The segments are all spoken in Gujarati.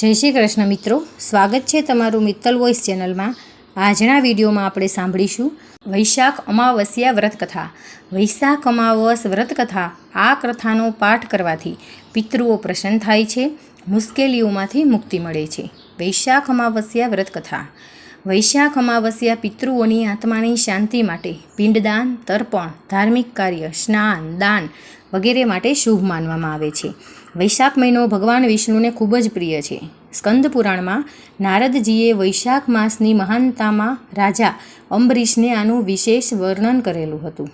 જય શ્રી કૃષ્ણ મિત્રો. સ્વાગત છે તમારું મિત્તલ વોઇસ ચેનલમાં. આજના વિડીયોમાં આપણે સાંભળીશું વૈશાખ અમાવસ્યા વ્રતકથા. વૈશાખ અમાવસ વ્રતકથા આ કથાનો પાઠ કરવાથી પિતૃઓ પ્રસન્ન થાય છે, મુશ્કેલીઓમાંથી મુક્તિ મળે છે. વૈશાખ અમાવસ્યા વ્રતકથા. વૈશાખ અમાવસ્યા પિતૃઓની આત્માની શાંતિ માટે પિંડદાન, તર્પણ, ધાર્મિક કાર્ય, સ્નાન, દાન વગેરે માટે શુભ માનવામાં આવે છે. વૈશાખ મહિનો ભગવાન વિષ્ણુને ખૂબ જ પ્રિય છે. સ્કંદ પુરાણમાં નારદજીએ વૈશાખ માસની મહાનતામાં રાજા અંબરીશને આનું વિશેષ વર્ણન કરેલું હતું.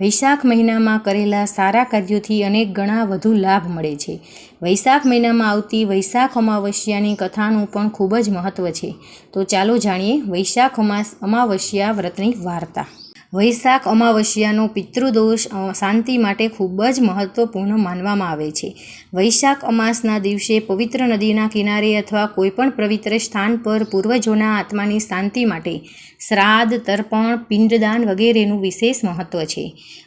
વૈશાખ મહિનામાં કરેલા સારા કાર્યોથી અનેક ગણા વધુ લાભ મળે છે. વૈશાખ મહિનામાં આવતી વૈશાખ અમાવસ્યાની કથાનું પણ ખૂબ જ મહત્ત્વ છે. તો ચાલો જાણીએ વૈશાખ અમાસ અમાવસ્યા વ્રતની વાર્તા. વૈશાખ અમાવસ્યાનો પિતૃદોષ શાંતિ માટે ખૂબ જ મહત્વપૂર્ણ માનવામાં આવે છે. વૈશાખ અમાસના દિવસે પવિત્ર નદીના કિનારે અથવા કોઈપણ પવિત્ર સ્થાન પર પૂર્વજોના આત્માની શાંતિ માટે શ્રાદ્ધ, તર્પણ, પિંડદાન વગેરેનું વિશેષ મહત્ત્વ છે.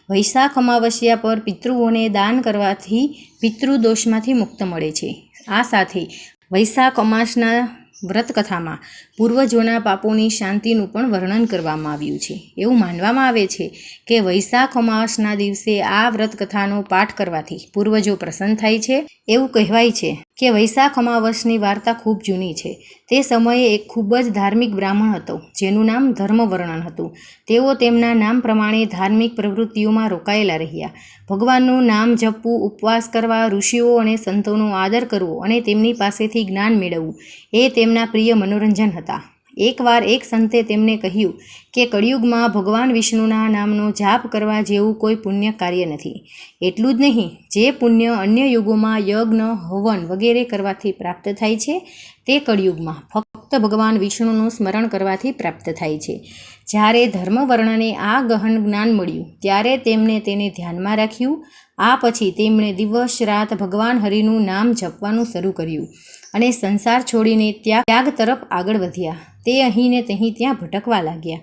વૈશાખ અમાવસ્યા પર પિતૃઓને દાન કરવાથી પિતૃદોષમાંથી મુક્ત મળે છે. આ સાથે વૈશાખ અમાસના વ્રતકથામાં પૂર્વજોના પાપોની શાંતિનું પણ વર્ણન કરવામાં આવ્યું છે. એવું માનવામાં આવે છે કે વૈશાખ અમાસના દિવસે આ વ્રતકથાનો પાઠ કરવાથી પૂર્વજો પ્રસન્ન થાય છે. એવું કહેવાય છે કે વૈશાખ અમાવસની વાર્તા ખૂબ જૂની છે. તે સમયે એક ખૂબ જ ધાર્મિક બ્રાહ્મણ હતો, જેનું નામ ધર્મવર્ણન હતું. તેઓ તેમના નામ પ્રમાણે ધાર્મિક પ્રવૃત્તિઓમાં રોકાયેલા રહ્યા. ભગવાનનું નામ જપવું, ઉપવાસ કરવા, ઋષિઓ અને સંતોનો આદર કરવો અને તેમની પાસેથી જ્ઞાન મેળવવું, એ તેમના પ્રિય મનોરંજન હતા. એકવાર એક સંતે તેમને કહ્યું કે, કળિયુગમાં ભગવાન વિષ્ણુના નામનો જાપ કરવા જેવું કોઈ પુણ્ય કાર્ય નથી. એટલું જ નહીં, જે પુણ્ય અન્ય યુગોમાં યજ્ઞ, હવન વગેરે કરવાથી પ્રાપ્ત થાય છે, તે કળિયુગમાં ફક્ત ભગવાન વિષ્ણુનું સ્મરણ કરવાથી પ્રાપ્ત થાય છે. જ્યારે ધર્મવર્ણને આ ગહન જ્ઞાન મળ્યું, ત્યારે તેમણે તેને ધ્યાનમાં રાખ્યું આ પછી તેમણે દિવસ રાત ભગવાન હરિનું નામ જપવાનું શરૂ કર્યું અને સંસાર છોડીને ત્યાગ ત્યાગ તરફ આગળ વધ્યા. તે અહીં ને તહીં ત્યાં ભટકવા લાગ્યા.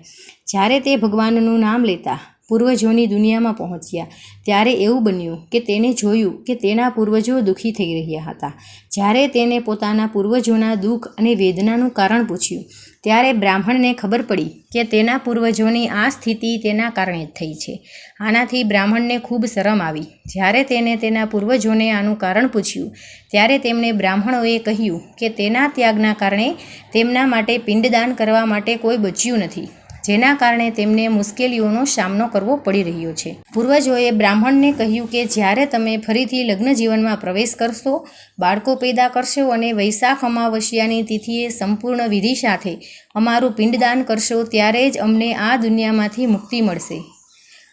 જ્યારે તે ભગવાનનું નામ લેતા પૂર્વજોની દુનિયામાં પહોંચ્યા. ત્યારે એવું બન્યું કે તેને જોયું કે તેના પૂર્વજો દુઃખી થઈ રહ્યા હતા. જ્યારે તેને પોતાના પૂર્વજોના દુઃખ અને વેદનાનું કારણ પૂછ્યું, ત્યારે બ્રાહ્મણને ખબર પડી કે તેના પૂર્વજોની આ સ્થિતિ તેના કારણે જ થઈ છે. આનાથી બ્રાહ્મણને ખૂબ શરમ આવી. જ્યારે તેને તેના પૂર્વજોને આનું કારણ પૂછ્યું, ત્યારે તેમણે બ્રાહ્મણોએ કહ્યું કે તેના ત્યાગના કારણે તેમના માટે પિંડદાન કરવા માટે કોઈ બચ્યું નથી. જેના કારણે તેમને મુશ્કેલીઓનો સામનો કરવો પડી રહ્યો છે. પૂર્વજોએ બ્રાહ્મણને કહ્યું કે જ્યારે તમે ફરીથી લગ્ન જીવનમાં પ્રવેશ કરશો, બાળકો પેદા કરશો અને વૈશાખ અમાવસ્યાની તિથિએ સંપૂર્ણ વિધિ સાથે અમારું પિંડદાન કરશો, ત્યારે જ અમને આ દુનિયામાંથી મુક્તિ મળશે.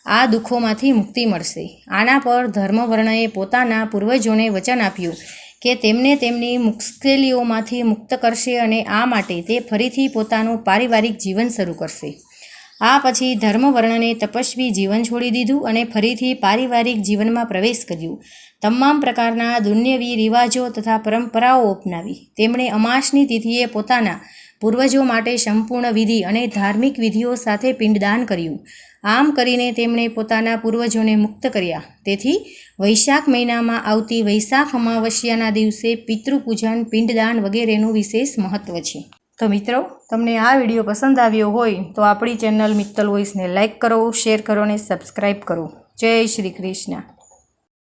આ દુઃખોમાંથી મુક્તિ મળશે. આના પર ધર્મવર્ણએ પોતાના પૂર્વજોને વચન આપ્યું. કે તેમને તેમની મુશ્કેલીઓમાંથી મુક્ત કરશે અને આ માટે તે ફરીથી પોતાનું પારિવારિક જીવન શરૂ કરશે. આ પછી ધર્મવર્ણને તપસ્વી જીવન છોડી દીધું અને ફરીથી પારિવારિક જીવનમાં પ્રવેશ કર્યું. તમામ પ્રકારના દુન્યવી રિવાજો તથા પરંપરાઓ અપનાવી. તેમણે અમાસની તિથિએ પોતાના પૂર્વજો માટે સંપૂર્ણ વિધિ અને ધાર્મિક વિધિઓ સાથે પિંડદાન કર્યું. આમ કરીને તેમણે પોતાના પૂર્વજોને મુક્ત કર્યા. તેથી વૈશાખ મહિનામાં આવતી વૈશાખ અમાવસ્યાના દિવસે પિતૃપૂજન, પિંડદાન વગેરેનું વિશેષ મહત્ત્વ છે. તો મિત્રો, તમને આ વીડિયો પસંદ આવ્યો હોય તો આપણી ચેનલ મિત્તલ વોઇસને લાઇક કરો, શેર કરો અને સબસ્ક્રાઈબ કરો. જય શ્રી કૃષ્ણ.